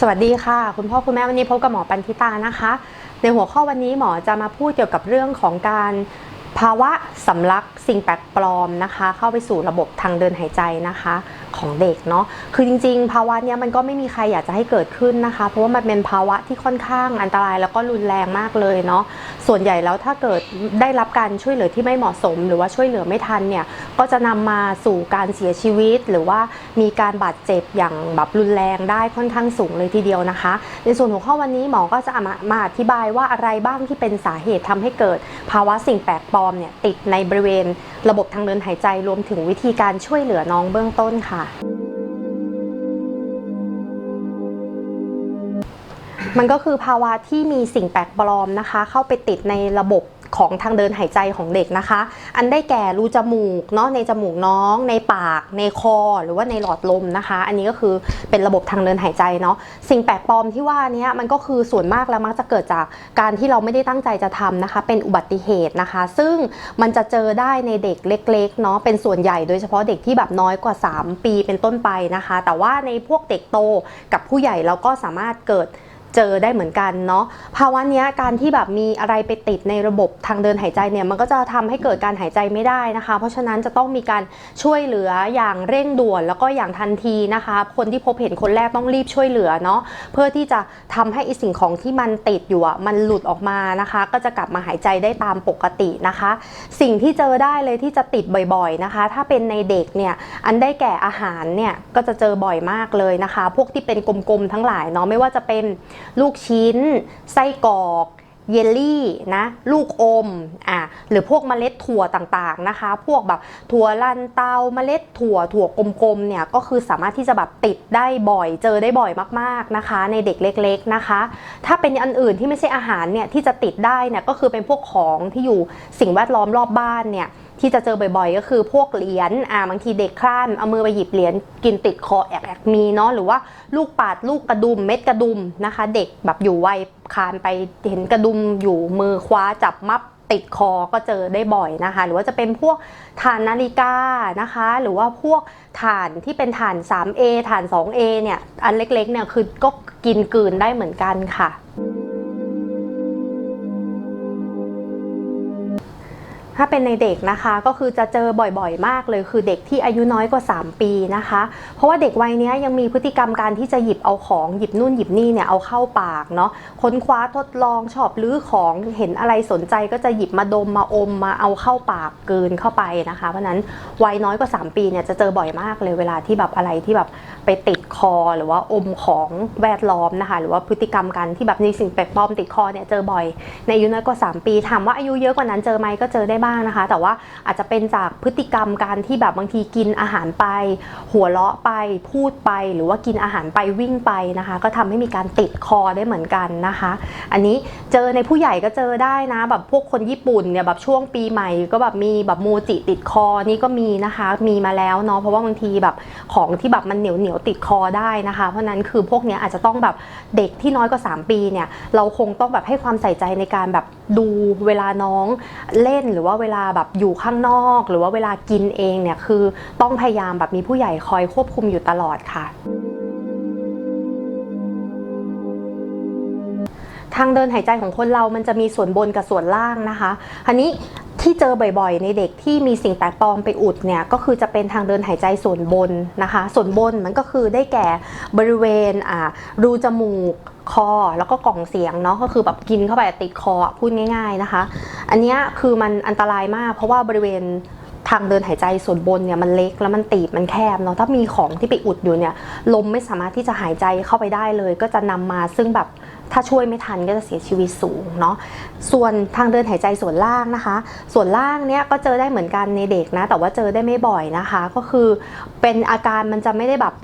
สวัสดีค่ะ คุณพ่อคุณแม่วันนี้พบกับหมอปันธิตานะคะ ในหัวข้อวันนี้หมอจะมาพูดเกี่ยวกับเรื่องของการภาวะสำลักสิ่งแปลกปลอมนะคะ เข้าไปสู่ระบบทางเดินหายใจนะคะ ของเด็กเนาะคือจริงๆ ภาวะเนี้ยมันก็ไม่มีใครอยากจะให้เกิดขึ้นนะคะ เพราะว่ามันเป็นภาวะที่ค่อนข้างอันตรายแล้วก็รุนแรงมากเลยเนาะส่วนใหญ่แล้วถ้าเกิดได้รับการช่วยเหลือที่ไม่เหมาะสม หรือว่าช่วยเหลือไม่ทันเนี่ยก็จะนำมาสู่การเสียชีวิต หรือว่ามีการบาดเจ็บอย่างแบบรุนแรงได้ค่อนข้างสูงเลยทีเดียวนะคะ ในส่วนหัวข้อวันนี้หมอก็จะมามาอธิบายว่าอะไรบ้างที่เป็นสาเหตุทำให้เกิด ภาวะสิ่งแปลกปลอมเนี่ยติดในบริเวณระบบทางเดินหายใจรวมถึงวิธีการช่วยเหลือน้องเบื้องต้นค่ะ มันก็คือภาวะที่มีสิ่งแปลกปลอมนะคะ เข้าไปติดในระบบของทางเดินหายใจของเด็กนะคะ อันได้แก่รูจมูกเนาะในจมูกน้อง ในปาก ในคอ หรือว่าในหลอดลมนะคะ อันนี้ก็คือเป็นระบบทางเดินหายใจเนาะสิ่งแปลกปลอมที่ว่านี้มันก็คือส่วนมากแล้วมักจะเกิดจากการที่เราไม่ได้ตั้งใจจะทำนะคะ เป็นอุบัติเหตุนะคะ ซึ่งมันจะเจอได้ในเด็กเล็กๆเนาะเป็นส่วนใหญ่โดยเฉพาะเด็กที่แบบน้อยกว่า 3 ปีเป็นต้นไปนะคะ แต่ว่าในพวกเด็กโตกับผู้ใหญ่เราก็สามารถเกิด เจอได้เหมือนกันเนาะภาวะนี้การที่แบบมีอะไรไปติดในระบบทางเดินหายใจเนี่ยมันก็จะทำให้เกิดการหายใจไม่ได้นะคะ เพราะฉะนั้นจะต้องมีการช่วยเหลืออย่างเร่งด่วน แล้วก็อย่างทันทีนะคะ คนที่พบเห็นคนแรกต้องรีบช่วยเหลือเนาะเพื่อที่จะทำให้อสิ่งของที่มันติดอยู่อะมันหลุดออกมานะคะ ก็จะกลับมาหายใจได้ตามปกตินะคะ สิ่งที่เจอได้เลยที่จะติดบ่อยๆนะคะ ถ้าเป็นในเด็กเนี่ยอันได้แก่อาหารเนี่ยก็จะเจอบ่อยมากเลยนะคะ พวกที่เป็นกลมๆทั้งหลายเนาะไม่ว่าจะเป็นลูกชิ้น ไส้กรอกเยลลี่นะลูกอมอะหรือพวกเมล็ดถั่วต่างๆนะคะ พวกแบบถั่วลันเตาเมล็ดถั่วถั่วกลมๆเนี่ยก็คือสามารถที่จะแบบติดได้บ่อยเจอได้บ่อยมากๆนะคะ ในเด็กเล็ก ๆนะคะ ถ้าเป็นอันอื่นที่ไม่ใช่อาหารเนี่ยที่จะติดได้เนี่ยก็คือเป็นพวกของที่อยู่สิ่งแวดล้อมรอบบ้านเนี่ย ที่จะเจอบ่อยๆ ก็คือพวกเหรียญอ่าบางทีเด็กคลานเอามือไปหยิบเหรียญกินติดคอแอกแอกมีเนาะหรือว่าลูกปาดลูกกระดุมเม็ดกระดุมนะคะ เด็กแบบอยู่วัยคลานไปเห็นกระดุมอยู่มือคว้าจับมับติดคอก็เจอได้บ่อยนะคะ หรือว่าจะเป็นพวกฐานนาฬิกานะคะ หรือว่าพวกฐานที่เป็นฐาน 3A ฐาน 2A เนี่ยอันเล็กๆเนี่ยคือก็กินกืนได้เหมือนกันค่ะ ถ้าเป็นในเด็กนะคะก็คือจะเจอบ่อยๆ มากเลย คือเด็กที่อายุน้อยกว่า 3 ปีนะคะ เพราะว่าเด็กวัยนี้ยังมีพฤติกรรมการที่จะหยิบเอาของหยิบนู่นหยิบนี่เนี่ยเอาเข้าปากเนาะค้นคว้าทดลองชอบลื้อของเห็นอะไรสนใจก็จะหยิบมาดมมาอมมาเอาเข้าปากเกินเข้าไปนะคะ เพราะนั้นวัยน้อยกว่า 3 ปีเนี่ยจะเจอบ่อยมากเลยเวลาที่แบบอะไรที่แบบไปติดคอหรือว่าอมของแวดล้อมนะคะ หรือว่าพฤติกรรมกันที่แบบมีสิ่งแปลกปลอมติดคอเนี่ยเจอบ่อยในอายุน้อยกว่า 3 ปีถามว่าอายุเยอะกว่านั้นเจอไหมก็เจอได้บ้างนะคะ แต่ว่าอาจจะเป็นจากพฤติกรรมการที่แบบบางทีกินอาหารไป หัวเราะไปพูดไปหรือว่ากินอาหารไปวิ่งไปนะคะ ก็ทำให้มีการติดคอได้เหมือนกันนะคะ อันนี้เจอในผู้ใหญ่ก็เจอได้นะแบบพวกคนญี่ปุ่นเนี่ยแบบช่วงปีใหม่ก็แบบมีแบบโมจิติดคอนี่ก็มีนะคะ มีมาแล้วเนาะเพราะว่าบางทีแบบของที่แบบมันเหนียวเหนียวติดคอได้นะคะ เพราะฉะนั้นคือพวกเนี้ยอาจจะต้องแบบเด็กที่น้อยกว่า 3 ปีเนี่ยเราคงต้องแบบให้ความใส่ใจในการแบบ ดูเวลาน้องเล่นหรือว่าเวลาแบบอยู่ข้างนอก หรือว่าเวลากินเองเนี่ยคือต้องพยายามแบบมีผู้ใหญ่คอยควบคุมอยู่ตลอดค่ะทางเดินหายใจของคนเรามันจะมีส่วนบนกับส่วนล่างนะคะอันนี้ที่เจอบ่อยๆ ในเด็กที่มีสิ่งแปลกปลอมไปอุดเนี่ยก็คือจะเป็นทางเดินหายใจส่วนบนนะคะ ส่วนบนมันก็คือได้แก่บริเวณอ่ารูจมูก คอ แล้วก็กล่องเสียงเนาะก็คือแบบกินเข้าไปติดคอพูดง่าย ๆนะคะ อันนี้คือมันอันตรายมาก เพราะว่าบริเวณทางเดินหายใจส่วนบนเนี่ยมันเล็กแล้วมันตีบมันแคบเนาะถ้ามีของที่ไปอุดอยู่เนี่ยลมไม่สามารถที่จะหายใจเข้าไปได้เลย ก็จะนำมาซึ่งแบบถ้าช่วยไม่ทันก็จะเสียชีวิตสูงเนาะส่วนทางเดินหายใจส่วนล่างนะคะ ส่วนล่างเนี่ยก็เจอได้เหมือนกันในเด็กนะ แต่ว่าเจอได้ไม่บ่อยนะคะ ก็คือเป็นอาการมันจะไม่ได้แบบ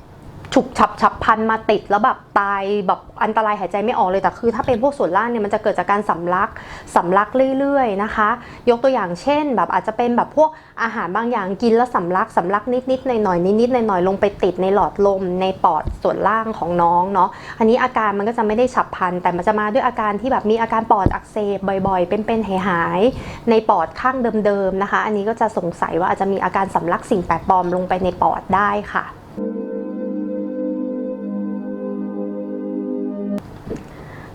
ฉุกฉับฉับพันมาติดแล้วแบบตายแบบอันตรายหายใจไม่ออกเลยแต่คือ ถ้าเป็นพวกส่วนล่างเนี่ยมันจะเกิดจากการสำลักสำลักเรื่อยๆนะคะ ยกตัวอย่างเช่น แบบอาจจะเป็นแบบพวกอาหารบางอย่างกินแล้วสำลักสำลักนิดๆหน่อยๆนิดๆหน่อยๆลงไปติดในหลอดลมในปอดส่วนล่างของน้องเนาะอันนี้อาการมันก็จะไม่ได้ฉับพันแต่มันจะมาด้วยอาการที่แบบมีอาการปอดอักเสบบ่อยๆ เป็นๆหายๆในปอดข้างเดิมๆนะคะ อันนี้ก็จะสงสัยว่าอาจจะมีอาการสำลักสิ่งแปลกปลอมลงไปในปอดได้ค่ะ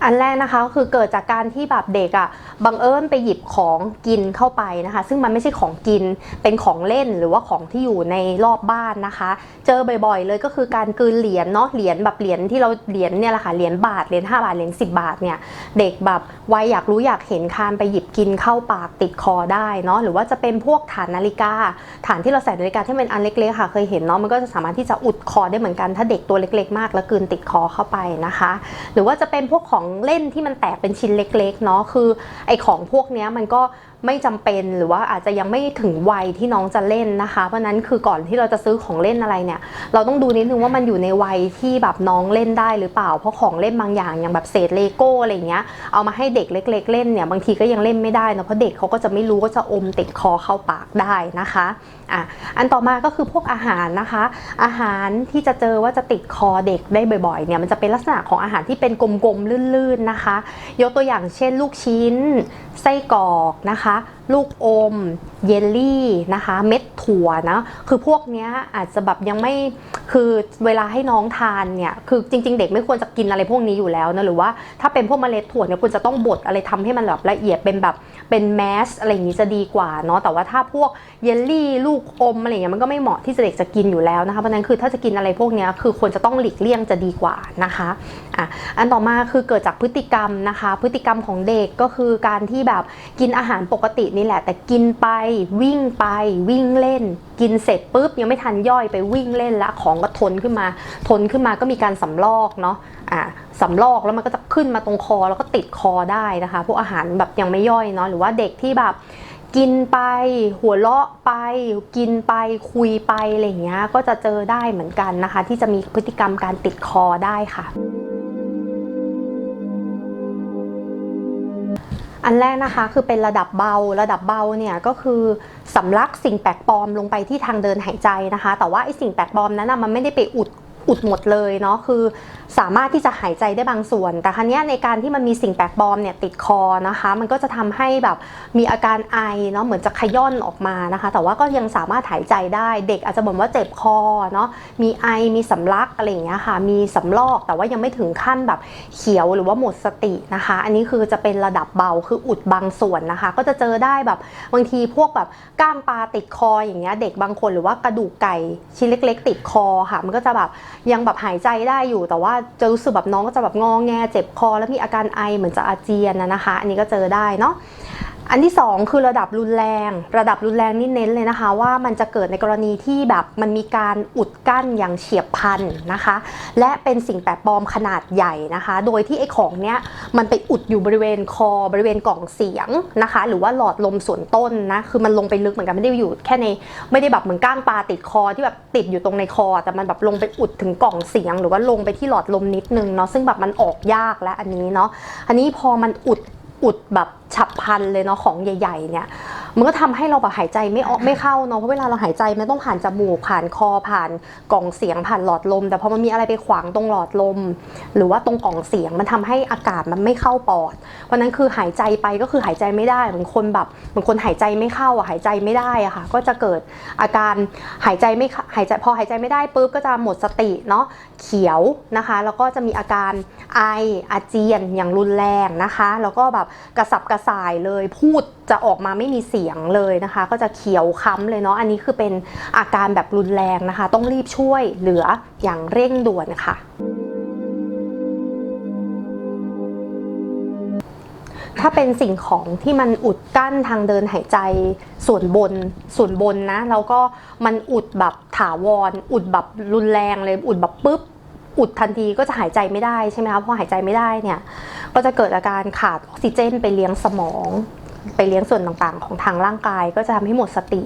อันแรกนะคะคือเกิดจากการที่แบบเด็กอะ่ะบังเอิญไปหยิบของกินเข้าไปนะคะ ซึ่งมันไม่ใช่ของกินเป็นของเล่นหรือว่าของที่อยู่ในรอบบ้านนะคะ เจอบ่อยๆ เลยก็คือการกืนเหรียญเนาะเหรียญแบบเหรียญที่เราเหรียญเนี่ยแหละค่ะเหรียญบาทเหรียญ5บาทเหรียญ10 บาทเนี่ยเด็กแบบวัยอยากรู้อยากเห็นคานไปหยิบกินเข้าปากติดคอได้เนาะหรือว่าจะเป็นพวกฐานนาฬิกา ฐานที่เราใส่นาฬิกาที่เป็นอันเล็กๆค่ะเคยเห็นเนาะมันก็จะสามารถที่จะอุดคอได้เหมือนกันถ้าเด็กตัวเล็ก ๆ มาก แล้วกืนติดคอเข้าไปนะคะ หรือว่าจะเป็นพวกของเล่นที่มันแตกเป็นชิ้นเล็กๆเนาะคือไอของพวกเนี้ยมันก็ ไม่จำเป็นหรือว่าอาจจะยังไม่ถึงวัยที่น้องจะเล่นนะคะ เพราะนั้นคือก่อนที่เราจะซื้อของเล่นอะไรเนี่ย เราต้องดูนิดนึงว่ามันอยู่ในวัยที่แบบน้องเล่นได้หรือเปล่า เพราะของเล่นบางอย่างอย่างแบบเศษเลโก้อะไรเงี้ย เอามาให้เด็กเล็ก ๆ เล่นเนี่ยบางทีก็ยังเล่นไม่ได้นะเพราะเด็กเขาก็จะไม่รู้ก็จะอมติดคอเข้าปากได้นะคะอะอันต่อมาก็คือพวกอาหารนะคะ อาหารที่จะเจอว่าจะติดคอเด็กได้บ่อยๆเนี่ยมันจะเป็นลักษณะของอาหารที่เป็นกลมๆลื่นๆนะคะ ยกตัวอย่างเช่น ลูกชิ้นไส้กรอกนะคะนะคะ ลูกอม เยลลี่นะคะ เม็ดถั่วนะคือพวกนี้อาจจะแบบยังไม่คือเวลาให้น้องทานเนี่ยคือจริง ๆ เด็กไม่ควรจะกินอะไรพวกนี้อยู่แล้วนะหรือว่าถ้าเป็นพวกเมล็ดถั่วเนี่ยควรจะต้องบดอะไรทำให้มันแบบละเอียดเป็นแบบเป็นแมสอะไรอย่างนี้จะดีกว่าเนาะแต่ว่าถ้าพวกเยลลี่ลูกอมอะไรเงี้ยมันก็ไม่เหมาะที่จะเด็กจะกินอยู่แล้วนะคะเพราะฉะนั้นคือถ้าจะกินอะไรพวกนี้คือควรจะต้องหลีกเลี่ยงจะดีกว่านะคะอะอันต่อมาคือเกิดจากพฤติกรรมนะคะ พฤติกรรมของเด็กก็คือการที่แบบกินอาหารปกตินี่แหละ แต่กินไปวิ่งไปวิ่งเล่น กินเสร็จปุ๊บยังไม่ทันย่อยไปวิ่งเล่นละของก็ทนขึ้นมา ทนขึ้นมาก็มีการสำลอกเนาะอะสำลอกแล้วมันก็จะขึ้นมาตรงคอแล้วก็ติดคอได้นะคะ พวกอาหารแบบยังไม่ย่อยเนาะหรือว่าเด็กที่แบบกินไปหัวเราะไปกินไปคุยไปอะไรอย่างเงี้ยก็จะเจอได้เหมือนกันนะคะ ที่จะมีพฤติกรรมการติดคอได้ค่ะ อันแรกนะคะคือเป็นระดับเบา ระดับเบาเนี่ยก็คือสำลักสิ่งแปลกปลอมลงไปที่ทางเดินหายใจนะคะ แต่ว่าไอสิ่งแปลกปลอมนั้นนะมันไม่ได้ไปอุด อุดหมดเลยเนาะคือสามารถที่จะหายใจได้บางส่วน แต่ครั้นี้ในการที่มันมีสิ่งแปลกปลอมเนี่ยติดคอนะคะ มันก็จะทำให้แบบมีอาการไอเนาะเหมือนจะขย่อนออกมานะคะ แต่ว่าก็ยังสามารถหายใจได้ เด็กอาจจะบ่นว่าเจ็บคอเนาะมีไอมีสำลักอะไรอย่างเงี้ยค่ะ มีสำลอกแต่ว่ายังไม่ถึงขั้นแบบเขียวหรือว่าหมดสตินะคะ อันนี้คือจะเป็นระดับเบาคืออุดบางส่วนนะคะ ก็จะเจอได้แบบบางทีพวกแบบก้างปลาติดคออย่างเงี้ยเด็กบางคนหรือว่ากระดูกไก่ชิ้นเล็ก ๆ ติดคอค่ะ มันก็จะแบบยังแบบหายใจได้อยู่ แต่ว่าจะรู้สึกแบบน้องก็จะแบบงอแงเจ็บคอ แล้วมีอาการไอเหมือนจะอาเจียนนะนะคะ อันนี้ก็เจอได้เนาะ อันที่ 2 คือระดับรุนแรง ระดับรุนแรงนี่เน้นเลยนะคะ ว่ามันจะเกิดในกรณีที่แบบมันมีการอุดกั้นอย่างเฉียบพลันนะคะ และเป็นสิ่งแปลกปลอมขนาดใหญ่นะคะ โดยที่ไอ้ของเนี้ยมันไปอุดอยู่บริเวณคอบริเวณกล่องเสียงนะคะ หรือว่าหลอดลมส่วนต้นนะคือมันลงไปลึกเหมือนกันไม่ได้อยู่แค่ในไม่ได้แบบเหมือนก้างปลาติดคอที่แบบติดอยู่ตรงในคอ แต่มันแบบลงไปอุดถึงกล่องเสียง หรือว่าลงไปที่หลอดลมนิดนึงเนาะซึ่งแบบมันออกยากแล้วอันนี้เนาะอันนี้พอมันอุดอุดแบบ ฉับพลันเลยเนาะของใหญ่ๆเนี่ยมันก็ทำให้เราแบบหายใจไม่ออกไม่เข้าเนาะเพราะเวลาเราหายใจมันต้องผ่านจมูกผ่านคอผ่านกล่องเสียงผ่านหลอดลม แต่พอมันมีอะไรไปขวางตรงหลอดลม หรือว่าตรงกล่องเสียงมันทำให้อากาศมันไม่เข้าปอดเพราะนั้นคือหายใจไปก็คือหายใจไม่ได้เหมือนคนแบบเหมือนคนหายใจไม่เข้าอะหายใจไม่ได้อะค่ะก็จะเกิดอาการหายใจไม่หายใจพอหายใจไม่ได้ปุ๊บก็จะหมดสติเนาะเขียวนะคะ แล้วก็จะมีอาการไออาเจียนอย่างรุนแรงนะคะ แล้วก็แบบกระสับกระสายเลย พูดจะออกมาไม่มีเสียงเลยนะคะ ก็จะเขียวค้ำเลยเนาะอันนี้คือเป็นอาการแบบรุนแรงนะคะ ต้องรีบช่วยเหลืออย่างเร่งด่วนค่ะถ้าเป็นสิ่งของที่มันอุดกั้นทางเดินหายใจส่วนบนส่วนบนนะ แล้วก็มันอุดแบบถาวร อุดแบบรุนแรงเลยอุดแบบปุ๊บ อุดทันทีก็จะหายใจไม่ได้ใช่ไหมคะพอหายใจไม่ได้เนี่ยก็จะเกิดอาการขาดออกซิเจน ไปเลี้ยงสมอง ไปเลี้ยงส่วนต่างๆ ของทางร่างกาย ก็จะทำให้หมดสติ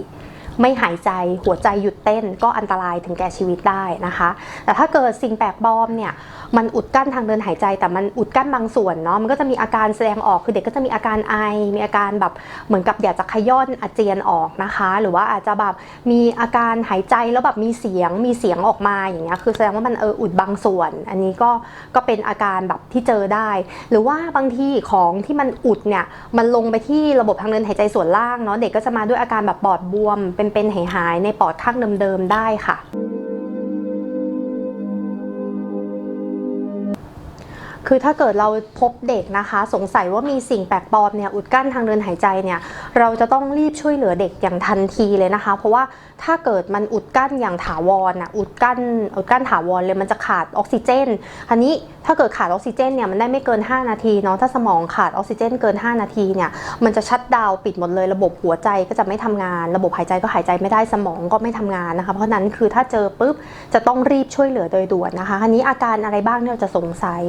ไม่หายใจหัวใจหยุดเต้นก็อันตรายถึงแก่ชีวิตได้นะคะ แต่ถ้าเกิดสิ่งแปลกปลอมเนี่ยมันอุดกั้นทางเดินหายใจ แต่มันอุดกั้นบางส่วนเนาะมันก็จะมีอาการแสดงออกคือเด็กก็จะมีอาการไอ มีอาการแบบเหมือนกับอยากจะขย้อนอาเจียนออกนะคะ หรือว่าอาจจะแบบมีอาการหายใจแล้วแบบมีเสียงมีเสียงออกมาอย่างเงี้ยคือแสดงว่ามันเอออุดบางส่วน อันนี้ก็ก็เป็นอาการแบบที่เจอได้ หรือว่าบางทีของที่มันอุดเนี่ยมันลงไปที่ระบบทางเดินหายใจส่วนล่างเนาะเด็กก็จะมาด้วยอาการแบบปอดบวม เป็นๆหายๆในปอดข้างเดิมๆได้ค่ะ คือถ้าเกิดเราพบเด็กนะคะ สงสัยว่ามีสิ่งแปลกปลอมเนี่ยอุดกั้นทางเดินหายใจเนี่ยเราจะต้องรีบช่วยเหลือเด็กอย่างทันทีเลยนะคะ เพราะว่าถ้าเกิดมันอุดกั้นอย่างถาวรอะอุดกั้นอุดกั้นถาวรเลยมันจะขาดออกซิเจน อันนี้ถ้าเกิดขาดออกซิเจนเนี่ยมันได้ไม่เกิน 5 นาทีเนาะถ้าสมองขาดออกซิเจนเกิน 5 นาทีเนี่ยมันจะชัดดาวปิดหมดเลยระบบหัวใจก็จะไม่ทำงาน ระบบหายใจก็หายใจไม่ได้สมองก็ไม่ทำงานนะคะ เพราะนั้นคือถ้าเจอปุ๊บจะต้องรีบช่วยเหลือโดยด่วนนะคะอันนี้อาการอะไรบ้างเนี่ยเราจะสงสัย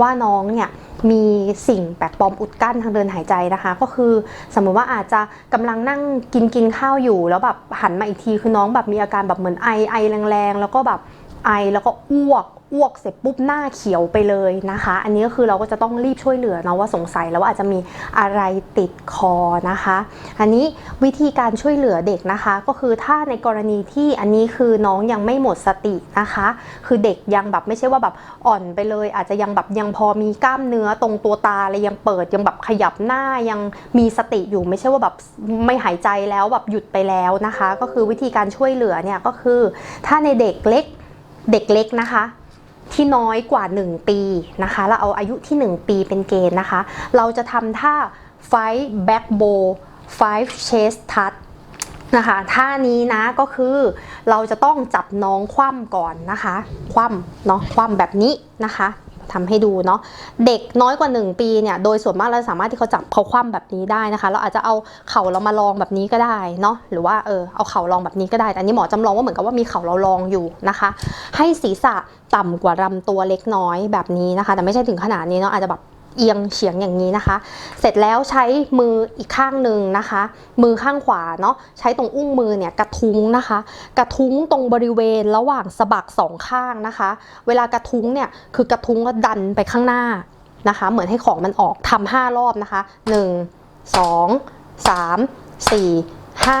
ว่าน้องเนี่ยมีสิ่งแปลกปลอมอุดกั้นทางเดินหายใจนะคะ ก็คือสมมติว่าอาจจะกำลังนั่งกินกินข้าวอยู่ แล้วแบบหันมาอีกทีคือน้องแบบมีอาการแบบเหมือนไอไอแรงๆแล้วก็แบบ ไอแล้วก็อ้วกอ้วกเสร็จปุ๊บหน้าเขียวไปเลยนะคะ อันนี้ก็คือเราก็จะต้องรีบช่วยเหลือเนาะว่าสงสัยแล้วว่าอาจจะมีอะไรติดคอนะคะ อันนี้วิธีการช่วยเหลือเด็กนะคะ ก็คือถ้าในกรณีที่อันนี้คือน้องยังไม่หมดสตินะคะ คือเด็กยังแบบไม่ใช่ว่าแบบอ่อนไปเลย อาจจะยังแบบยังพอมีกล้ามเนื้อตรงตัวตาอะไรยังเปิดยังแบบขยับหน้ายังมีสติอยู่ไม่ใช่ว่าแบบไม่หายใจแล้วแบบหยุดไปแล้วนะคะ ก็คือวิธีการช่วยเหลือเนี่ยก็คือ ถ้าในเด็กเล็ก เด็กเล็กนะคะที่น้อยกว่า 1 ปีนะคะ เราเอาอายุที่ 1 ปีเป็นเกณฑ์นะคะ เราจะทำท่า five back bow five chest touch นะคะท่านี้นะก็คือเราจะต้องจับน้องคว่ำก่อนนะคะ คว่ำเนาะคว่ำแบบนี้นะคะ ทำให้ดูเนาะเด็กน้อยกว่า 1 ปีเนี่ยโดยส่วนมากเราสามารถที่เขาจับเขาคว่ำแบบนี้ได้นะคะ เราอาจจะเอาเข่าเรามาลองแบบนี้ก็ได้เนาะหรือว่าเออเอาเข่าลองแบบนี้ก็ได้แต่อันนี้หมอจำลองว่าเหมือนกับว่ามีเข่าเราลองอยู่นะคะ ให้ศีรษะต่ำกว่าลำตัวเล็กน้อยแบบนี้นะคะ แต่ไม่ใช่ถึงขนาดนี้เนาะอาจจะแบบ เอียงเฉียงอย่างนี้นะคะ เสร็จแล้วใช้มืออีกข้างหนึ่งนะคะ มือข้างขวาเนาะใช้ตรงอุ้งมือเนี่ยกระทุ้งนะคะ กระทุ้งตรงบริเวณระหว่างสะบักสองข้างนะคะ เวลากระทุ้งเนี่ยคือกระทุ้งก็ดันไปข้างหน้านะคะ เหมือนให้ของมันออกทำห้ารอบนะคะหนึ่งสองสามสี่ห้า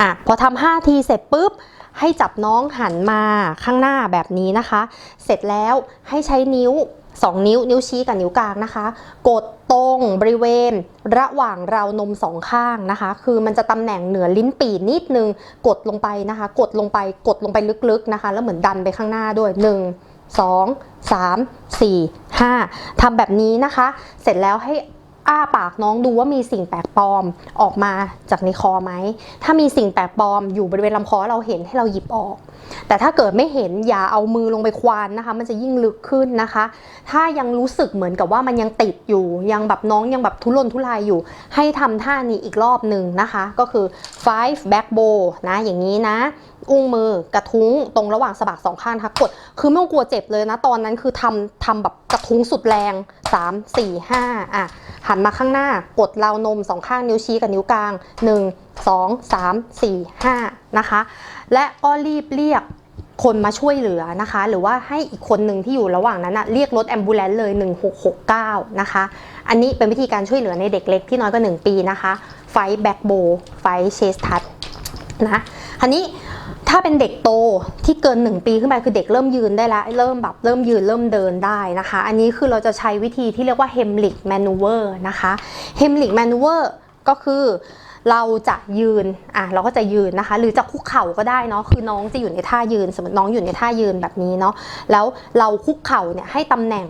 อะพอทำห้าทีเสร็จปุ๊บให้จับน้องหันมาข้างหน้าแบบนี้นะคะ เสร็จแล้วให้ใช้นิ้ว 2 นิ้ว นิ้วชี้กับนิ้วกลางนะคะ กดตรงบริเวณ ระหว่างราวนมสองข้างนะคะ คือมันจะตำแหน่งเหนือลิ้นปี่นิดนึง กดลงไปนะคะ กดลงไป กดลงไปลึกๆนะคะ แล้วเหมือนดันไปข้างหน้าด้วย 1 2 3 4 5ทำแบบนี้นะคะ เสร็จแล้วให้ อ้าปากน้องดูว่ามีสิ่งแปลกปลอมออกมาจากในคอไหม ถ้ามีสิ่งแปลกปลอมอยู่บริเวณลำคอเราเห็นให้เราหยิบออก แต่ถ้าเกิดไม่เห็นอย่าเอามือลงไปควานนะคะ มันจะยิ่งลึกขึ้นนะคะ ถ้ายังรู้สึกเหมือนกับว่ามันยังติดอยู่ ยังแบบน้องยังแบบทุรนทุรายอยู่ ให้ทำท่านี้อีกรอบหนึ่งนะคะ ก็คือ five back bow นะอย่างนี้นะ อุ้งมือกระทุ้งตรงระหว่างสะบักสองข้างนะคะกด คือไม่ต้องกลัวเจ็บเลยนะ ตอนนั้นคือทำทำแบบกระทุ้งสุดแรง 3 4 5 อะ หันมาข้างหน้ากดราวนมสองข้างนิ้วชี้กับนิ้วกลาง 1 2 3 4 5 นะคะ และก็รีบเรียกคนมาช่วยเหลือนะคะ หรือว่าให้อีกคนหนึ่งที่อยู่ระหว่างนั้นนะเรียกรถแอมบูเลนเลย 1669 นะคะ อันนี้เป็นวิธีการช่วยเหลือในเด็กเล็กที่น้อยกว่า 1 ปีนะคะ ไฟแบ็กโบไฟเชสทัชนะอันนี้ ถ้าเป็นเด็กโตที่เกิน 1 ปีขึ้นไปคือเด็กเริ่มยืนได้แล้วเริ่มแบบเริ่มยืนเริ่มเดินได้นะคะ อันนี้คือเราจะใช้วิธีที่เรียกว่าเฮมลิกแมนูเวอร์นะคะเฮมลิกแมนูเวอร์ก็คือ เราจะยืนอะเราก็จะยืนนะคะ หรือจะคุกเข่าก็ได้เนาะคือน้องจะอยู่ในท่ายืน สมมติน้องอยู่ในท่ายืนแบบนี้เนาะแล้วเราคุกเข่าเนี่ยให้ตำแหน่ง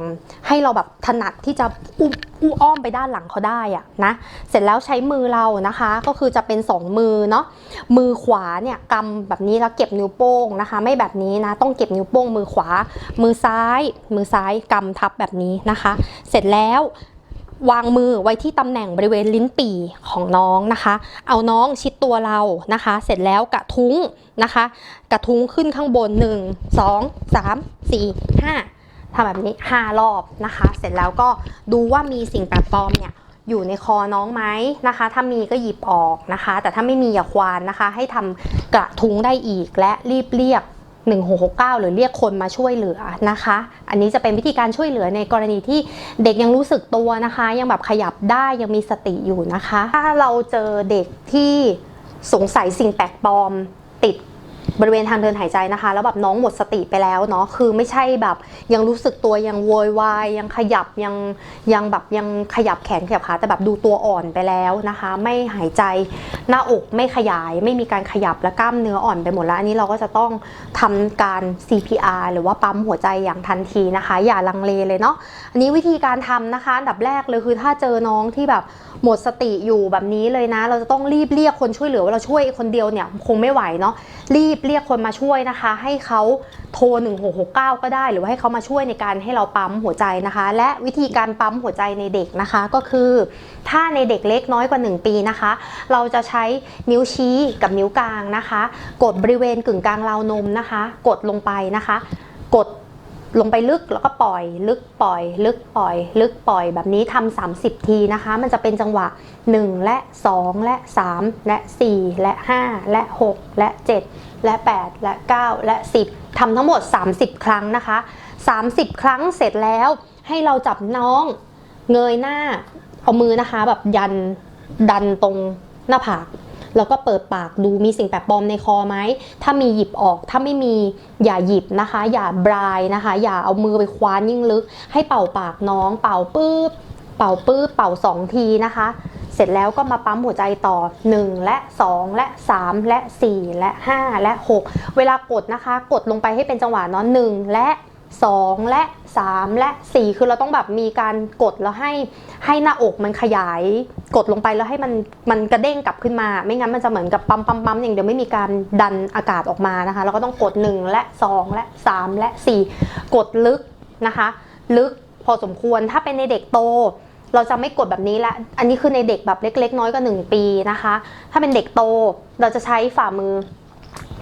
ให้เราแบบถนัดที่จะอู้อู้อ้อมไปด้านหลังเขาได้อะนะเสร็จแล้วใช้มือเรานะคะ ก็คือจะเป็นสองมือเนาะมือขวาเนี่ยกำแบบนี้แล้วเก็บนิ้วโป้งนะคะ ไม่แบบนี้นะต้องเก็บนิ้วโป้งมือขวา มือซ้าย มือซ้ายกำทับแบบนี้นะคะ เสร็จแล้ว วางมือไว้ที่ตำแหน่งบริเวณลิ้นปี่ของน้องนะคะ เอาน้องชิดตัวเรานะคะ เสร็จแล้วกระทุ้งนะคะ กระทุ้งขึ้นข้างบน 1 2 3 4 5ทำแบบนี้ 5 รอบนะคะ เสร็จแล้วก็ดูว่ามีสิ่งแปลกปลอมเนี่ยอยู่ในคอน้องไหมนะคะ ถ้ามีก็หยิบออกนะคะ แต่ถ้าไม่มีอย่าควานนะคะ ให้ทำกระทุ้งได้อีกและรีบเรียก 1669 หรือเรียกคนมาช่วยเหลือนะคะ อันนี้จะเป็นวิธีการช่วยเหลือในกรณีที่เด็กยังรู้สึกตัวนะคะ ยังแบบขยับได้ยังมีสติอยู่นะคะ ถ้าเราเจอเด็กที่สงสัยสิ่งแปลกปลอมติด บริเวณทางเดินหายใจนะคะ แล้วแบบน้องหมดสติไปแล้วเนาะคือไม่ใช่แบบยังรู้สึกตัวยังโวยวายยังขยับยังยังแบบยังขยับแขนขยับขาแต่แบบดูตัวอ่อนไปแล้วนะคะ ไม่หายใจหน้าอกไม่ขยายไม่มีการขยับและกล้ามเนื้ออ่อนไปหมดแล้ว อันนี้เราก็จะต้องทำการ CPR หรือว่าปั๊มหัวใจอย่างทันทีนะคะ อย่าลังเลเลยเนาะอันนี้วิธีการทำนะคะอันดับแรกเลยคือถ้าเจอน้องที่แบบหมดสติอยู่แบบนี้เลยนะ เราจะต้องรีบเรียกคนช่วยเหลือว่าเราช่วยคนเดียวเนี่ยคงไม่ไหวเนาะรีบเรียกคนมาช่วยนะคะ ให้เขาโทร 1669 ก็ได้ หรือว่าให้เขามาช่วยในการให้เราปั๊มหัวใจนะคะ และวิธีการปั๊มหัวใจในเด็กนะคะก็คือ ถ้าในเด็กเล็กน้อยกว่า 1 ปีนะคะ เราจะใช้นิ้วชี้กับนิ้วกลางนะคะ กดบริเวณกึ่งกลางราวนมนะคะ กดลงไปนะคะ กดลงไปลึกแล้วก็ปล่อย ลึกปล่อย ลึกปล่อย ลึกปล่อยแบบนี้ทำ30 ทีนะคะ มันจะเป็นจังหวะ 1 และ 2 และ 3 และ 4 และ 5 และ 6 และ 7 และ 8 และ 9 และ 10ทำทั้งหมด 30 ครั้งนะคะ 30 ครั้งเสร็จแล้วให้เราจับน้องเงยหน้า เอามือนะคะแบบยันดันตรงหน้าผากแล้วก็เปิดปากดูมีสิ่งแปลกปลอมในคอไหม ถ้ามีหยิบออก ถ้าไม่มีอย่าหยิบนะคะ อย่าบรายนะคะ อย่าเอามือไปคว้านยิ่งลึก ให้เป่าปากน้อง เป่าปื๊บ เป่าปื๊บ เป่าสองทีนะคะ เสร็จแล้วก็มาปั๊มหัวใจต่อ 1 และ 2 และ 3 และ 4 และ 5 และ 6 เวลากดนะคะ กดลงไปให้เป็นจังหวะเนาะ1และ 2 และ 3 และ 4 คือเราต้องแบบมีการกดแล้วให้ให้หน้าอกมันขยาย กดลงไปแล้วให้มันมันกระเด้งกลับขึ้นมา ไม่งั้นมันจะเหมือนกับปั๊มปั๊มปั๊มอย่างเดียวไม่มีการดันอากาศออกมานะคะเราก็ต้องกด 1 และ 2 และ 3 และ 4 กดลึกนะคะ ลึกพอสมควรถ้าเป็นในเด็กโต เราจะไม่กดแบบนี้ละ อันนี้คือในเด็กแบบเล็ก ๆ น้อยกว่า1ปีนะคะ ถ้าเป็นเด็กโตเราจะใช้ฝ่ามือ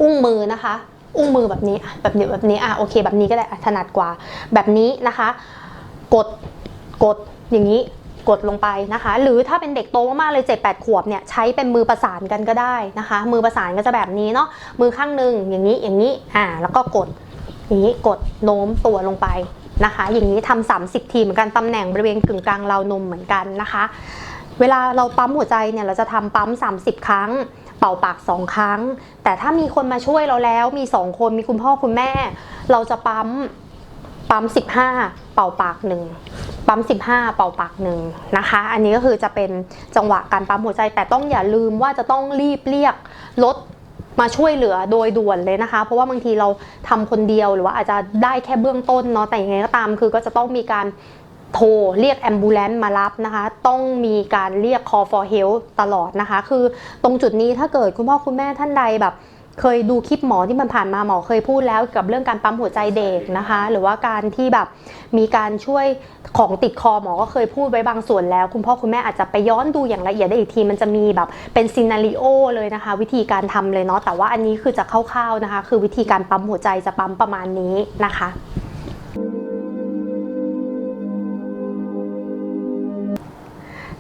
อุ้งมือนะคะ อุ้งมือแบบนี้แบบนี้แบบนี้อะโอเค แบบนี้ก็ได้ถนัดกว่าแบบนี้นะคะ กดกดอย่างนี้กดลงไปนะคะ หรือถ้าเป็นเด็กโตมากๆเลย 7 8 ขวบเนี่ยใช้เป็นมือประสานกันก็ได้นะคะ มือประสานก็จะแบบนี้เนาะมือข้างหนึ่งอย่างนี้อย่างนี้อ่าแล้วก็กดอย่างนี้กดโน้มตัวลงไป นะคะ อย่างนี้ทำ30 ทีเหมือนกันตำแหน่งบริเวณกึ่งกลางเรานมเหมือนกันนะคะ เวลาเราปั๊มหัวใจเนี่ยเราจะทำปั๊ม 30 ครั้ง เป่าปาก 2 ครั้ง แต่ถ้ามีคนมาช่วยเราแล้วมี 2 คนมีคุณพ่อคุณแม่ เราจะปั๊มปั๊ม 15 เป่าปากหนึ่งปั๊ม 15 เป่าปากหนึ่งนะคะ อันนี้ก็คือจะเป็นจังหวะการปั๊มหัวใจแต่ต้องอย่าลืมว่าจะต้องรีบเรียกรถ มาช่วยเหลือโดยด่วนเลยนะคะ เพราะว่าบางทีเราทำคนเดียวหรือว่าอาจจะได้แค่เบื้องต้นเนาะแต่ยังไงก็ตามคือก็จะต้องมีการโทรเรียกแอมบูเลนต์มารับนะคะ ต้องมีการเรียก call for help ตลอดนะคะ คือตรงจุดนี้ถ้าเกิดคุณพ่อคุณแม่ท่านใดแบบ เคยดูคลิปหมอที่มันผ่านมาหมอเคยพูดแล้วกับเรื่องการปั๊มหัวใจเด็กนะคะ หรือว่าการที่แบบมีการช่วยของติดคอหมอก็เคยพูดไว้บางส่วนแล้ว คุณพ่อคุณแม่อาจจะไปย้อนดูอย่างละเอียดได้อีกที มันจะมีแบบเป็นซีนารีโอเลยนะคะ วิธีการทำเลยเนาะแต่ว่าอันนี้คือจะคร่าวๆนะคะ คือวิธีการปั๊มหัวใจจะปั๊มประมาณนี้นะคะ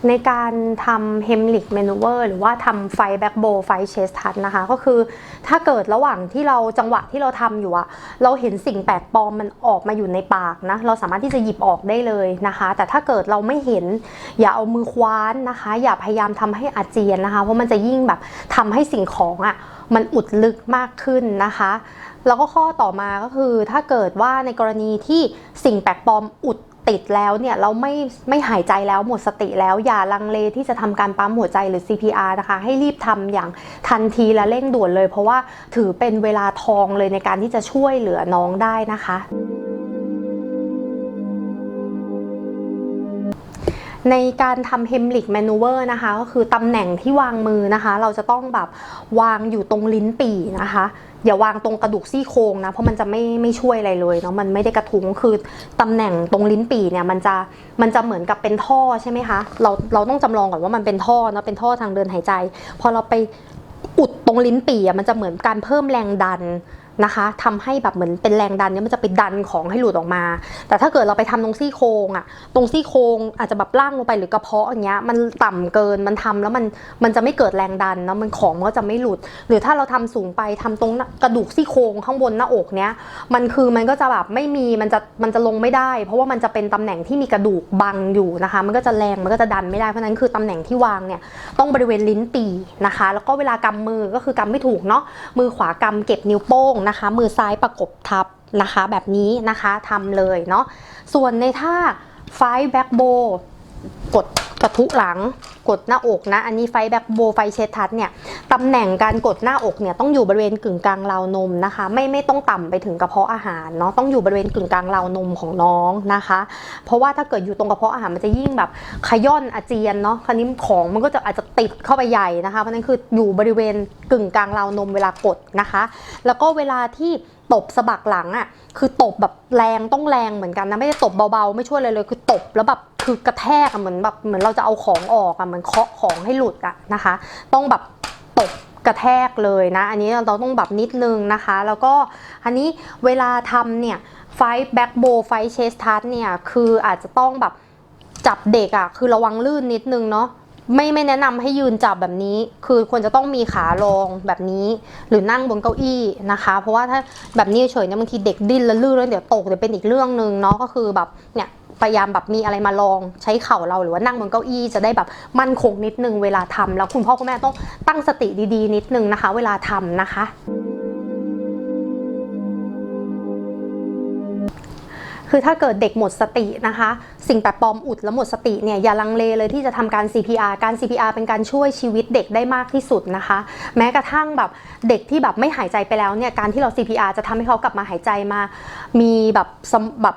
ในการทำเฮมลิกเมนูเวอร์หรือว่าทำไฟแบ็กโบไฟเชสทันนะคะ ก็คือถ้าเกิดระหว่างที่เราจังหวะที่เราทำอยู่อะเราเห็นสิ่งแปลกปลอมมันออกมาอยู่ในปากนะ เราสามารถที่จะหยิบออกได้เลยนะคะ แต่ถ้าเกิดเราไม่เห็นอย่าเอามือคว้านนะคะ อย่าพยายามทำให้อาเจียนนะคะ เพราะมันจะยิ่งแบบทำให้สิ่งของอะมันอุดลึกมากขึ้นนะคะ แล้วก็ข้อต่อมาก็คือถ้าเกิดว่าในกรณีที่สิ่งแปลกปลอมอุด ติดแล้วเนี่ยเราไม่ไม่หายใจแล้วหมดสติแล้วอย่าลังเลที่จะทำการปั๊มหัวใจหรือ CPR นะคะ ให้รีบทำอย่างทันทีและเร่งด่วนเลย เพราะว่าถือเป็นเวลาทองเลยในการที่จะช่วยเหลือน้องได้นะคะในการทำเฮมลิกแมนูเวอร์นะคะ ก็คือตำแหน่งที่วางมือนะคะ เราจะต้องแบบวางอยู่ตรงลิ้นปี่นะคะ อย่าวางตรงกระดูกซี่โครงนะ เพราะมันจะไม่ไม่ช่วยอะไรเลยเนาะมันไม่ได้กระทุ้งคือตำแหน่งตรงลิ้นปี่เนี่ยมันจะมันจะเหมือนกับเป็นท่อใช่ไหมคะเราเราต้องจำลองก่อนว่ามันเป็นท่อเนาะเป็นท่อทางเดินหายใจ พอเราไปอุดตรงลิ้นปี่อะมันจะเหมือนการเพิ่มแรงดัน นะคะทำให้แบบเหมือนเป็นแรงดันเนี่ยมันจะไปดันของให้หลุดออกมา แต่ถ้าเกิดเราไปทำตรงซี่โครงอะตรงซี่โครงอาจจะแบบล่างลงไปหรือกระเพาะอย่างเงี้ยมันต่ำเกินมันทำแล้วมันมันจะไม่เกิดแรงดันเนาะมันของมันก็จะไม่หลุด หรือถ้าเราทำสูงไปทำตรงกระดูกซี่โครงข้างบนหน้าอกเนี้ยมันคือมันก็จะแบบไม่มีมันจะมันจะลงไม่ได้ เพราะว่ามันจะเป็นตำแหน่งที่มีกระดูกบังอยู่นะคะ มันก็จะแรงมันก็จะดันไม่ได้เพราะนั้นคือตำแหน่งที่วางเนี่ยต้องบริเวณลิ้นปีนะคะ แล้วก็เวลากำมือก็คือกำไม่ถูกเนาะมือขวากำเก็บนิ้วโป้งนะคะมือซ้ายประกบทับนะคะแบบนี้นะคะทำเลยเนาะส่วนในท่าไฟแบ็กโบกดกระทุหลัง กดหน้าอกนะ อันนี้ไฟแบ็กโบไฟเชทัสเนี่ยตำแหน่งการกดหน้าอกเนี่ยต้องอยู่บริเวณกึ่งกลางราวนมนะคะ ไม่ไม่ต้องต่ำไปถึงกระเพาะอาหารเนาะต้องอยู่บริเวณกึ่งกลางราวนมของน้องนะคะ เพราะว่าถ้าเกิดอยู่ตรงกระเพาะอาหารมันจะยิ่งแบบขย่อนอาเจียนเนาะคราวนี้ของมันก็จะอาจจะติดเข้าไปใหญ่นะคะเพราะนั้นคืออยู่บริเวณกึ่งกลางราวนมเวลากดนะคะ แล้วก็เวลาที่ตบสะบักหลังอะคือตบแบบแรงต้องแรงเหมือนกันนะไม่ได้ตบเบาๆ ไม่ช่วยเลยเลยคือตบแล้วแบบคือกระแทกอะเหมือนแบบเหมือนเราจะเอาของออกอะเหมือนเคาะของให้หลุดอะนะคะ ต้องแบบตบกระแทกเลยนะ อันนี้เราต้องแบบนิดนึงนะคะ แล้วก็อันนี้เวลาทำเนี่ยไฟแบ็กโบไฟเชสทัสเนี่ย คืออาจจะต้องแบบจับเด็กอะคือระวังลื่นนิดนึงเนาะ ไม่ไม่แนะนำให้ยืนจับแบบนี้ คือควรจะต้องมีขารองแบบนี้ หรือนั่งบนเก้าอี้นะคะ เพราะว่าถ้าแบบนี้เฉยเนี่ยบางทีเด็กดิ้นแล้วลื่นแล้วเดี๋ยวตกเดี๋ยวเป็นอีกเรื่องหนึ่งเนาะก็คือแบบเนี่ยพยายามแบบมีอะไรมาลองใช้เข่าเราหรือว่านั่งบนเก้าอี้จะได้แบบมั่นคงนิดนึงเวลาทำแล้วคุณพ่อคุณแม่ต้องตั้งสติดีๆ นิดนึงนะคะ เวลาทำนะคะ คือถ้าเกิดเด็กหมดสตินะคะ สิ่งแปลกปลอมอุดแล้วหมดสติเนี่ยอย่าลังเลเลยที่จะทำการ CPR การ CPR เป็นการช่วยชีวิตเด็กได้มากที่สุดนะคะ แม้กระทั่งแบบเด็กที่แบบไม่หายใจไปแล้วเนี่ยการที่เรา CPR จะทำให้เขากลับมาหายใจมา มีแบบแบบ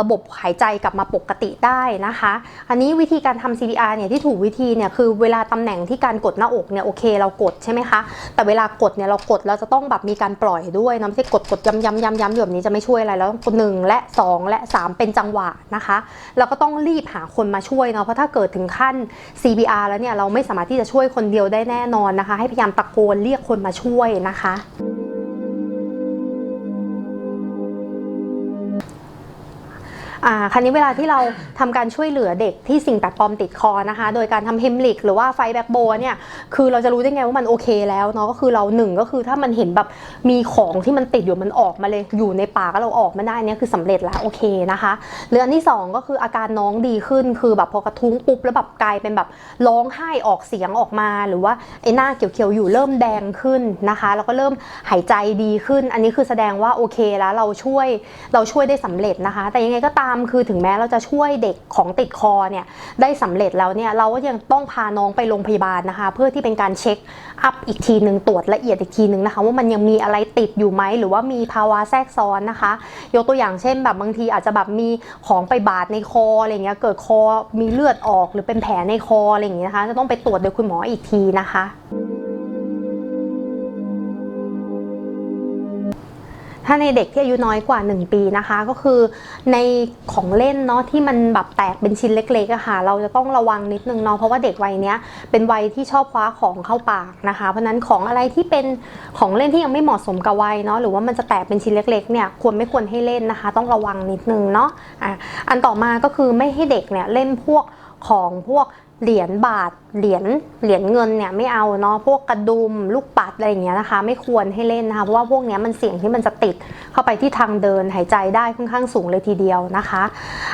ระบบหายใจกลับมาปกติได้นะคะ อันนี้วิธีการทำ CPR เนี่ยที่ถูกวิธีเนี่ยคือเวลาตำแหน่งที่การกดหน้าอกเนี่ยโอเคเรากดใช่ไหมคะแต่เวลากดเนี่ยเรากดเราจะต้องแบบมีการปล่อยด้วยนะไม่ใช่กดกดย้ำย้ำย้ำย้ำอยู่แบบนี้จะไม่ช่วยอะไรแล้วต้องหนึ่งและสองและสามเป็นจังหวะนะคะเราก็ต้องรีบหาคนมาช่วยเนาะเพราะถ้าเกิดถึงขั้น CBR แล้วเนี่ยเราไม่สามารถที่จะช่วยคนเดียวได้แน่นอนนะคะ ให้พยายามตะโกนเรียกคนมาช่วยนะคะ อ่าคราวนี้เวลาที่เราทำการช่วยเหลือเด็กที่สิ่งแปลกปลอมติดคอนะคะ โดยการทำเฮมลิกหรือว่าไฟแบ็กโบเนี่ย คือเราจะรู้ได้ไงว่ามันโอเคแล้วเนาะ ก็คือเราหนึ่งก็คือถ้ามันเห็นแบบมีของที่มันติดอยู่มันออกมาเลยอยู่ในปากแล้วเราออกมาได้เนี่ยคือสำเร็จแล้วโอเคนะคะหรืออันที่สองก็คืออาการน้องดีขึ้นคือแบบพอกระทุ้งปุ๊บแล้วแบบกลายเป็นแบบร้องไห้ออกเสียงออกมา หรือว่าไอ้หน้าเขียวๆอยู่เริ่มแดงขึ้นนะคะแล้วก็เริ่มหายใจดีขึ้น อันนี้คือแสดงว่าโอเคแล้วเราช่วยเราช่วยได้สำเร็จนะคะ แต่ยังไงก็ตามคือถึงแม้เราจะช่วยเด็กของติดคอเนี่ยได้สำเร็จแล้วเนี่ยเราก็ยังต้องพาน้องไปโรงพยาบาลนะคะ เพื่อที่เป็นการเช็คอัพอีกทีหนึ่งตรวจละเอียดอีกทีหนึ่งนะคะว่ามันยังมีอะไรติดอยู่ไหมหรือว่ามีภาวะแทรกซ้อนนะคะ ยกตัวอย่างเช่น แบบบางทีอาจจะแบบมีของไปบาดในคออะไรเงี้ยเกิดคอมีเลือดออกหรือเป็นแผลในคออะไรอย่างเงี้ยนะคะจะต้องไปตรวจโดยคุณหมออีกทีนะคะ ถ้าในเด็กที่อายุน้อยกว่า 1 ปีนะคะ ก็คือในของเล่นเนาะที่มันแบบแตกเป็นชิ้นเล็กๆอะค่ะ เราจะต้องระวังนิดนึงเนาะเพราะว่าเด็กวัยเนี้ยเป็นวัยที่ชอบคว้าของเข้าปากนะคะ เพราะฉะนั้นของอะไรที่เป็นของเล่นที่ยังไม่เหมาะสมกับวัยเนาะหรือว่ามันจะแตกเป็นชิ้นเล็กๆเนี่ยควรไม่ควรให้เล่นนะคะ ต้องระวังนิดนึงเนาะอะอันต่อมาก็คือไม่ให้เด็กเนี่ยเล่นพวกของพวก เหรียญบาท เหรียญ เหรียญเงินเนี่ยไม่เอาเนาะ พวกกระดุม ลูกปัดอะไรอย่างเงี้ยนะคะ ไม่ควรให้เล่นนะคะ เพราะว่าพวกเนี้ยมันเสี่ยงที่มันจะติดเข้าไปที่ทางเดินหายใจได้ค่อนข้างสูงเลยทีเดียวนะคะ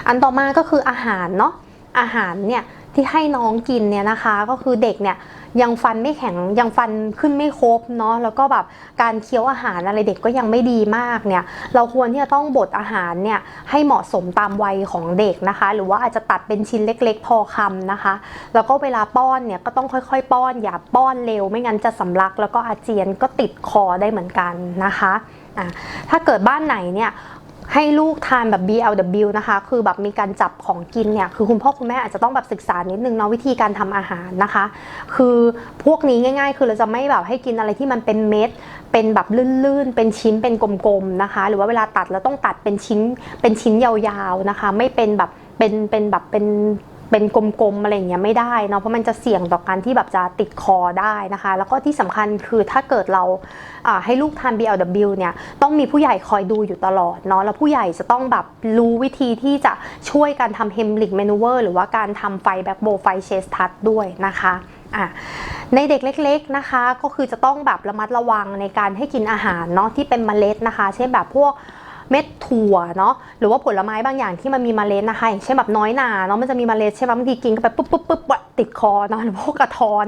อันต่อมาก็คืออาหารเนาะ อาหารเนี่ยที่ให้น้องกินเนี่ยนะคะ ก็คือเด็กเนี่ย ยังฟันไม่แข็งยังฟันขึ้นไม่ครบเนาะแล้วก็แบบการเคี้ยวอาหารอะไรเด็กก็ยังไม่ดีมากเนี่ยเราควรที่จะต้องบดอาหารเนี่ยให้เหมาะสมตามวัยของเด็กนะคะ หรือว่าอาจจะตัดเป็นชิ้นเล็ก ๆ พอคำนะคะ แล้วก็เวลาป้อนเนี่ยก็ต้องค่อยๆ ป้อน อย่าป้อนเร็วไม่งั้นจะสำลัก แล้วก็อาเจียนก็ติดคอได้เหมือนกันนะคะอะถ้าเกิดบ้านไหนเนี่ย ให้ลูกทานแบบ BLW นะคะ คือแบบมีการจับของกินเนี่ย คือคุณพ่อคุณแม่อาจจะต้องแบบศึกษานิดนึงเนาะวิธีการทำอาหารนะคะ คือพวกนี้ง่าย ๆ คือเราจะไม่แบบให้กินอะไรที่มันเป็นเม็ด เป็นแบบลื่นๆ เป็นชิ้น เป็นกลมๆนะคะ หรือว่าเวลาตัดเราต้องตัดเป็นชิ้น เป็นชิ้นยาวๆนะคะ ไม่เป็นแบบเป็นเป็นแบบเป็น เป็นกลมๆอะไรเงี้ยไม่ได้เนาะเพราะมันจะเสี่ยงต่อการที่แบบจะติดคอได้นะคะ แล้วก็ที่สำคัญคือถ้าเกิดเราให้ลูกทาน BLW เนี่ยต้องมีผู้ใหญ่คอยดูอยู่ตลอดเนาะแล้วผู้ใหญ่จะต้องแบบรู้วิธีที่จะช่วยการทำ Heimlich Maneuver หรือว่าการทำไฟแบ็กโบไฟเชสทัดด้วยนะคะอะในเด็กเล็กๆนะคะก็คือจะต้องแบบระมัดระวังในการให้กินอาหารเนาะที่เป็นเมล็ดนะคะ เช่นแบบพวก เม็ดถั่วเนาะหรือว่าผลไม้บางอย่างที่มันมีเมล็ดนะคะอย่างเช่นแบบน้อยหนาเนาะมันจะมีเมล็ดใช่ไหมบางทีกินเข้าไปปุ๊บปุ๊บปุ๊บติดคอเนาะหรือพวกกระท้อน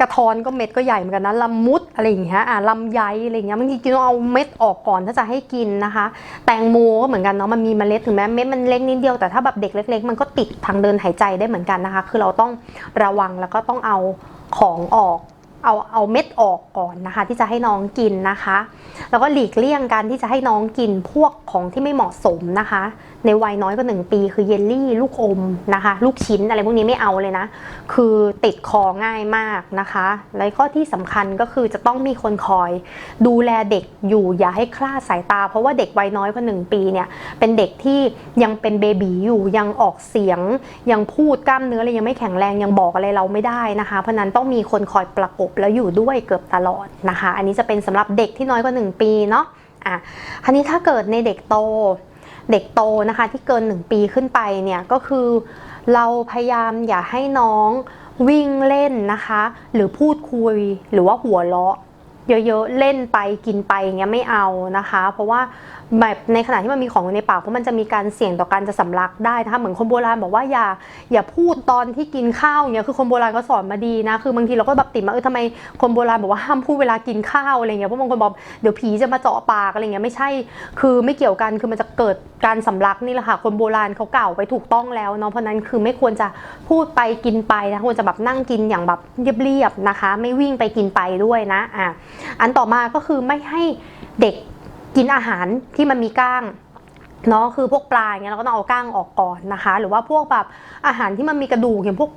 กระท้อนก็เม็ดก็ใหญ่เหมือนกันนะลำมุดอะไรอย่างเงี้ยอะลำไยอะไรอย่างเงี้ยบางทีกินต้องเอาเม็ดออกก่อนถ้าจะให้กินนะคะ แตงโมก็เหมือนกันเนาะมันมีเมล็ดถึงแม้เม็ดมันเล็กนิดเดียวแต่ถ้าแบบเด็กเล็ก ๆ มันก็ติดทางเดินหายใจได้เหมือนกันนะคะ คือเราต้องระวังแล้วก็ต้องเอาของออก เอาเอาเม็ดออกก่อนนะคะ ที่จะให้น้องกินนะคะ แล้วก็หลีกเลี่ยงการที่จะให้น้องกินพวกของที่ไม่เหมาะสมนะคะ ในวัยน้อยกว่าหนึ่งปี คือเยลลี่ลูกอมนะคะ ลูกชิ้นอะไรพวกนี้ไม่เอาเลยนะ คือติดคอง่ายมากนะคะ แล้วก็ที่สำคัญก็คือจะต้องมีคนคอย ดูแลเด็กอยู่อย่าให้คลาดสายตา เพราะว่าเด็กวัยน้อยกว่าหนึ่งปีเนี่ยเป็นเด็กที่ยังเป็นเบบีอยู่ยังออกเสียง ยังพูดกล้ามเนื้ออะไรยังไม่แข็งแรงยังบอกอะไรเราไม่ได้นะคะ เพราะนั้นต้องมีคนคอยประกบแล้วอยู่ด้วยเกือบตลอดนะคะ อันนี้จะเป็นสำหรับเด็กที่น้อยกว่า 1 ปีเนาะอะคราวนี้ถ้าเกิดในเด็กโตเด็กโตนะคะที่เกิน 1 ปีขึ้นไปเนี่ยก็คือเราพยายามอย่าให้น้องวิ่งเล่นนะคะ หรือพูดคุยหรือว่าหัวเราะเยอะๆเล่นไปกินไปอย่างเงี้ยไม่เอานะคะ เพราะว่าแบบในขณะที่มันมีของอยู่ในปากเพราะมันจะมีการเสี่ยงต่อการจะสำลักได้นะคะเหมือนคนโบราณบอกว่าอย่าอย่าพูดตอนที่กินข้าวเงี้ยคือคนโบราณก็สอนมาดีนะคือบางทีเราก็แบบติดมาเออทำไมคนโบราณบอกว่าห้ามพูดเวลากินข้าวอะไรเงี้ยเพราะบางคนบอกเดี๋ยวผีจะมาเจาะปากอะไรเงี้ยไม่ใช่ คือไม่เกี่ยวกันคือมันจะเกิดการสำลักนี่แหละค่ะคนโบราณเขาเก่าไปถูกต้องแล้วเนาะเพราะนั้นคือไม่ควรจะพูดไปกินไปนะควรจะแบบนั่งกินอย่างแบบเรียบๆนะคะ ไม่วิ่งไปกินไปด้วยนะอะอันต่อมาก็คือไม่ให้เด็ก กินอาหารที่มันมีก้างเนาะคือพวกปลายเงี้ยเราก็ต้องเอาก้างออกก่อนนะคะ หรือว่าพวกแบบอาหารที่มันมีกระดูกอย่างพวก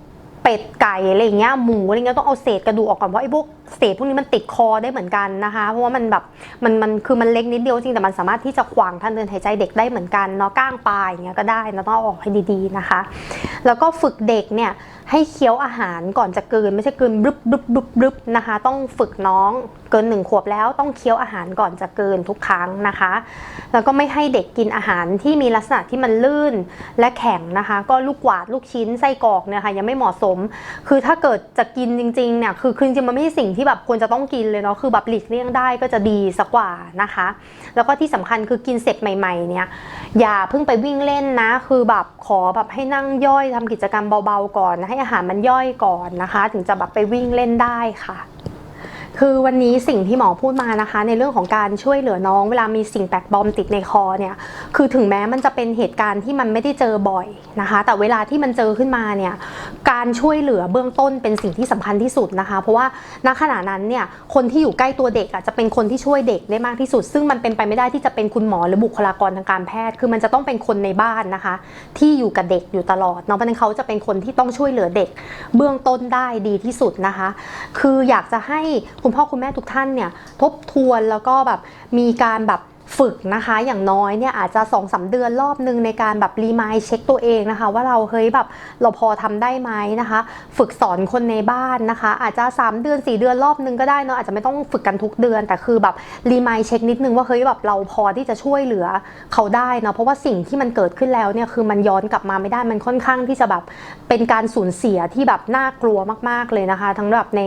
เป็ดไก่อะไรเงี้ยหมูอะไรเงี้ยต้องเอาเศษกระดูกออกก่อนเพราะไอ้พวกเศษพวกนี้มันติดคอได้เหมือนกันนะคะ เพราะว่ามันแบบมันมันคือมันเล็กนิดเดียวจริงแต่มันสามารถที่จะขวางทางเดินหายใจเด็กได้เหมือนกันเนาะก้างปลาอย่างเงี้ยก็ได้เราต้องออกให้ดีๆนะคะ แล้วก็ฝึกเด็กเนี่ยให้เคี้ยวอาหารก่อนจะกลืนไม่ใช่กลืนบึบบึบบึบบึบนะคะ ต้องฝึกน้องเกินหนึ่งขวบแล้วต้องเคี้ยวอาหารก่อนจะเกลืนทุกครั้งนะคะ แล้วก็ไม่ให้เด็กกินอาหารที่มีลักษณะที่มันลื่นและแข็งนะคะ ก็ลูกกวาดลูกชิ้นไส้กรอกเนี่ยค่ะยังไม่เหมาะสม คือถ้าเกิดจะกินจริงๆเนี่ยคือคือจริงมันไม่ใช่สิ่งที่แบบควรจะต้องกินเลยเนาะคือแบบหลีกเลี่ยงได้ก็จะดีสักกว่านะคะ แล้วก็ที่สำคัญคือกินเสร็จใหม่ ๆ เนี่ย อย่าเพิ่งไปวิ่งเล่นนะ คือแบบขอแบบให้นั่งย่อยทำกิจกรรมเบาๆก่อน ให้อาหารมันย่อยก่อนนะคะ ถึงจะแบบไปวิ่งเล่นได้ค่ะ คือวันนี้สิ่งที่หมอพูดมานะคะ ในเรื่องของการช่วยเหลือน้อง เวลามีสิ่งแปลกปลอมติดในคอเนี่ยคือถึงแม้มันจะเป็นเหตุการณ์ที่มันไม่ได้เจอบ่อยนะคะ แต่เวลาที่มันเจอขึ้นมาเนี่ยการช่วยเหลือเบื้องต้นเป็นสิ่งที่สำคัญที่สุดนะคะ เพราะว่าณขณะนั้นเนี่ยคนที่อยู่ใกล้ตัวเด็กอะจะเป็นคนที่ช่วยเด็กได้มากที่สุด ซึ่งมันเป็นไปไม่ได้ที่จะเป็นคุณหมอหรือบุคลากรทางการแพทย์ คือมันจะต้องเป็นคนในบ้านนะคะ ที่อยู่กับเด็กอยู่ตลอดเนาะเพราะฉะนั้นเขาจะเป็นคนที่ต้องช่วยเหลือเด็ก เบื้องต้นได้ดีที่สุดนะคะ คืออยากจะให้คุณพ่อคุณแม่ทุกท่านเนี่ยทบทวนแล้วก็แบบมีการแบบ ฝึกนะคะ อย่างน้อยเนี่ยอาจจะ2อสาเดือนรอบนึงในการแบบรีมายเช็คตัวเองนะคะ ว่าเราเฮ้ยแบบเราพอทำได้ไหมนะคะ ฝึกสอนคนในบ้านนะคะ อาจจะ 3 เดือน 4 เดือนรอบนึงก็ได้เนาะอาจจะไม่ต้องฝึกกันทุกเดือน แต่คือแบบรีมายเช็คนิดนึงว่าเฮ้ยแบบเราพอที่จะช่วยเหลือเขาได้เนาะเพราะว่าสิ่งที่มันเกิดขึ้นแล้วเนี่ยคือมันย้อนกลับมาไม่ได้มันค่อนข้างที่จะแบบเป็นการสูญเสียที่แบบน่ากลัวมาก ๆเลยนะคะ ทั้งแบบใน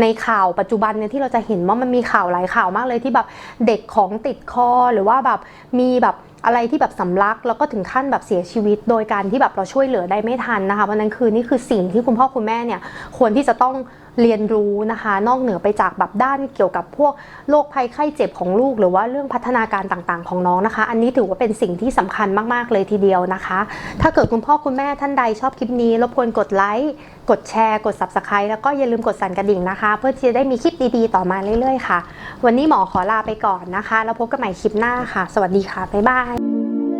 ในข่าวปัจจุบันเนี่ยที่เราจะเห็นว่ามันมีข่าวหลายข่าวมากเลยที่แบบเด็กของติดคอหรือว่าแบบมีแบบอะไรที่แบบสำลักแล้วก็ถึงขั้นแบบเสียชีวิต โดยการที่แบบเราช่วยเหลือได้ไม่ทันนะคะเพราะนั้นคือนี่คือสิ่งที่คุณพ่อคุณแม่เนี่ยควรที่จะต้อง เรียนรู้นะคะ นอกเหนือไปจากแบบด้านเกี่ยวกับพวกโรคภัยไข้เจ็บของลูก หรือว่าเรื่องพัฒนาการต่างๆ ของน้องนะคะ อันนี้ถือว่าเป็นสิ่งที่สำคัญมากๆเลยทีเดียวนะคะ ถ้าเกิดคุณพ่อคุณแม่ท่านใดชอบคลิปนี้รบกวนกดไลค์กดแชร์ กด subscribe แล้วก็อย่าลืมกดสั่นกระดิ่งนะคะ เพื่อที่จะได้มีคลิปดีๆ ต่อมาเรื่อยๆค่ะ วันนี้หมอขอลาไปก่อนนะคะ แล้วพบกันใหม่คลิปหน้าค่ะ สวัสดีค่ะบ๊ายบาย